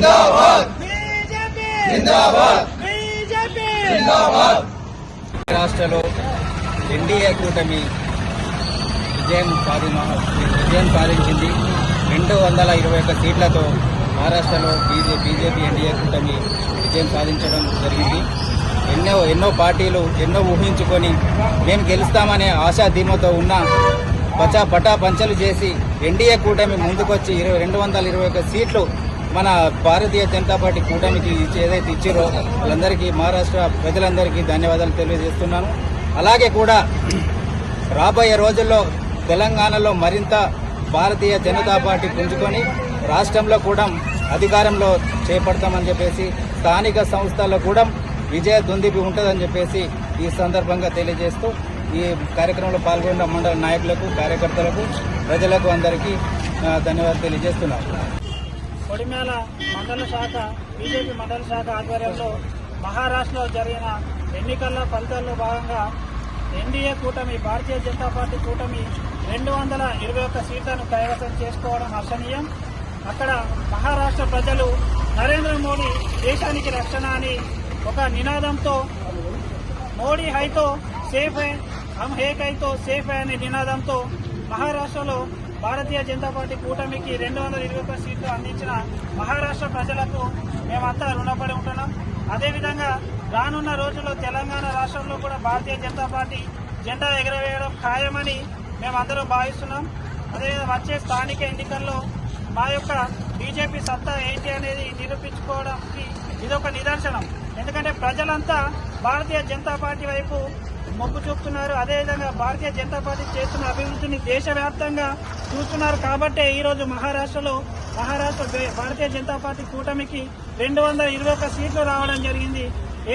BJP! రాష్ట్రంలో NDA కూటమి విజయం సాధి విజయం సాధించింది. రెండు వందల ఇరవై ఒక్క సీట్లతో మహారాష్ట్రలో బీజే బీజేపీ ఎన్డీఏ కూటమి విజయం సాధించడం జరిగింది. ఎన్నో ఎన్నో పార్టీలు ఎన్నో ఊహించుకొని మేము గెలుస్తామనే ఆశా ధీమతో ఉన్న పచా పటా పంచలు చేసి ఎన్డీఏ కూటమి ముందుకొచ్చి ఇరవై రెండు వందల ఇరవై ఒక్క సీట్లు మన భారతీయ జనతా పార్టీ కూటమికి ఏదైతే ఇచ్చారో వాళ్ళందరికీ మహారాష్ట్ర ప్రజలందరికీ ధన్యవాదాలు తెలియజేస్తున్నాను. అలాగే కూడా రాబోయే రోజుల్లో తెలంగాణలో మరింత భారతీయ జనతా పార్టీ పుంజుకొని రాష్ట్రంలో కూడా అధికారంలో చేపడతామని చెప్పేసి స్థానిక సంస్థల్లో కూడా విజయ దుందిపి ఉంటుందని చెప్పేసి ఈ సందర్భంగా తెలియజేస్తూ ఈ కార్యక్రమంలో పాల్గొన్న మండల నాయకులకు కార్యకర్తలకు ప్రజలకు అందరికీ ధన్యవాదాలు తెలియజేస్తున్నాను. కొడిమేల మండల శాఖ బీజేపీ మండల శాఖ ఆధ్వర్యంలో మహారాష్ట్రలో జరిగిన ఎన్నికల ఫలితాల్లో భాగంగా ఎన్డీఏ కూటమి భారతీయ జనతా పార్టీ కూటమి రెండు వందల ఇరవై ఒక్క సీట్లను కైవసం చేసుకోవడం హర్షణీయం. అక్కడ మహారాష్ట్ర ప్రజలు నరేంద్ర మోడీ దేశానికి రక్షణ అని ఒక నినాదంతో మోడీ హైతో సేఫ్ హై హమ్ హేక్ హైతో సేఫ్ హై అనే నినాదంతో మహారాష్ట్రలో భారతీయ జనతా పార్టీ కూటమికి రెండు వందల ఇరవై ఒక్క సీట్లు అందించిన మహారాష్ట్ర ప్రజలకు మేమంతా రుణపడి ఉంటున్నాం. అదేవిధంగా రానున్న రోజుల్లో తెలంగాణ రాష్ట్రంలో కూడా భారతీయ జనతా పార్టీ జెండా ఎగరవేయడం ఖాయమని మేమందరం భావిస్తున్నాం. అదేవిధంగా వచ్చే స్థానిక ఎన్నికల్లో మా యొక్క బీజేపీ సత్తా ఏంటి అనేది నిరూపించుకోవడానికి ఇదొక నిదర్శనం. ఎందుకంటే ప్రజలంతా భారతీయ జనతా పార్టీ వైపు మొగ్గు చూపుతున్నారు. అదేవిధంగా భారతీయ జనతా పార్టీ చేస్తున్న అభివృద్ధిని దేశవ్యాప్తంగా చూస్తున్నారు కాబట్టే ఈరోజు మహారాష్ట్రలో మహారాష్ట్ర భారతీయ జనతా పార్టీ కూటమికి రెండు వందల ఇరవై ఒక్క సీట్లు రావడం జరిగింది.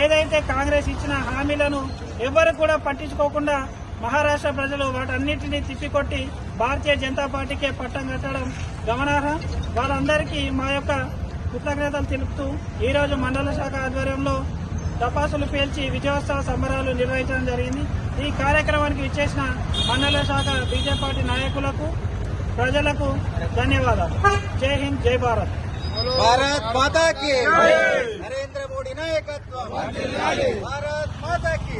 ఏదైతే కాంగ్రెస్ ఇచ్చిన హామీలను ఎవరు కూడా పట్టించుకోకుండా మహారాష్ట్ర ప్రజలు వాటన్నిటిని తిప్పికొట్టి భారతీయ జనతా పార్టీకే పట్టం కట్టడం గమనార్హం. వాళ్ళందరికీ మా యొక్క కృతజ్ఞతలు తెలుపుతూ ఈ రోజు మండల శాఖ ఆధ్వర్యంలో టపాసులు పేల్చి విజయోత్సవ సంబరాలు నిర్వహించడం జరిగింది. ఈ కార్యక్రమానికి ఇచ్చేసిన మండల శాఖ బీజేపీ పార్టీ నాయకులకు ప్రజలకు ధన్యవాదాలు. జై హింద్ జై భారత్. భారత్ మాతా కి నరేంద్ర మోడీ నాయకత్వం. భారత్ మాతా కి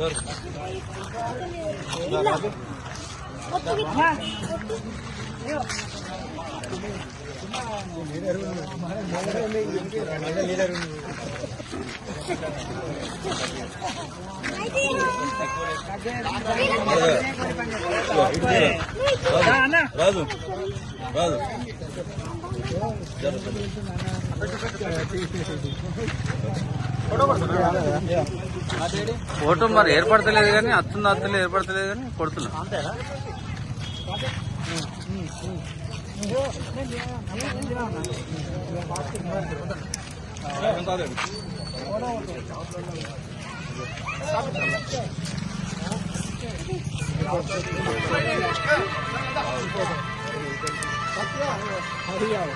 రా అన్న రాదు రాదు ఫోటో మరి ఏర్పడతలేదు కానీ అత్తుంది అత్తలే ఏర్పడతలేదు కానీ కొడుతున్నా. హరియావు